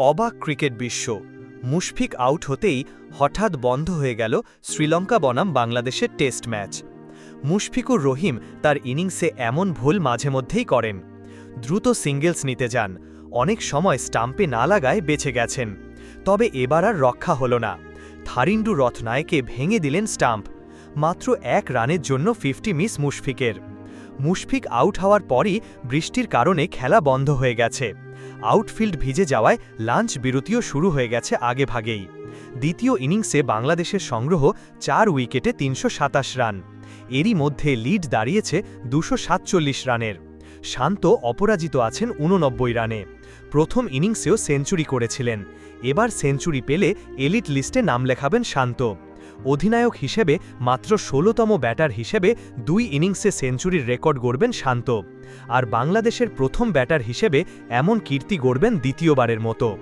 অবাক ক্রিকেট বিশ্ব। মুশফিক আউট হতেই হঠাৎ বন্ধ হয়ে গেল শ্রীলঙ্কা বনাম বাংলাদেশের টেস্ট ম্যাচ। মুশফিকুর রহিম তার ইনিংসে এমন ভুল মাঝে মধ্যেই করেন। দ্রুত সিঙ্গেলস নিতে যান। অনেক সময় স্টাম্পে না লাগায় বেঁচে গেছেন। তবে এবার আর রক্ষা হল না। থারিন্ডু রথনায়কে ভেঙে দিলেন স্টাম্প। মাত্র এক রানের জন্য ফিফটি মিস মুশফিকের। মুশফিক আউট হওয়ার পরই বৃষ্টির কারণে খেলা বন্ধ হয়ে গেছে। আউটফিল্ড ভিজে যাওয়ায় লাঞ্চ বিরতিও শুরু হয়ে গেছে আগে ভাগেই দ্বিতীয় ইনিংসে বাংলাদেশের সংগ্রহ চার উইকেটে তিনশো সাতাশ রান। এরই মধ্যে লিড দাঁড়িয়েছে দুশো রানের। শান্ত অপরাজিত আছেন উননব্বই রানে। প্রথম ইনিংসেও সেঞ্চুরি করেছিলেন। এবার সেঞ্চুরি পেলে এলিট লিস্টে নাম লেখাবেন শান্ত। অধিনায়ক হিসেবে মাত্র ষোলোতম ব্যাটার হিসেবে দুই ইনিংসে সেঞ্চুরির রেকর্ড গড়বেন শান্ত। আর বাংলাদেশের প্রথম ব্যাটার হিসেবে এমন কীর্তি গড়বেন দ্বিতীয়বারের মতো।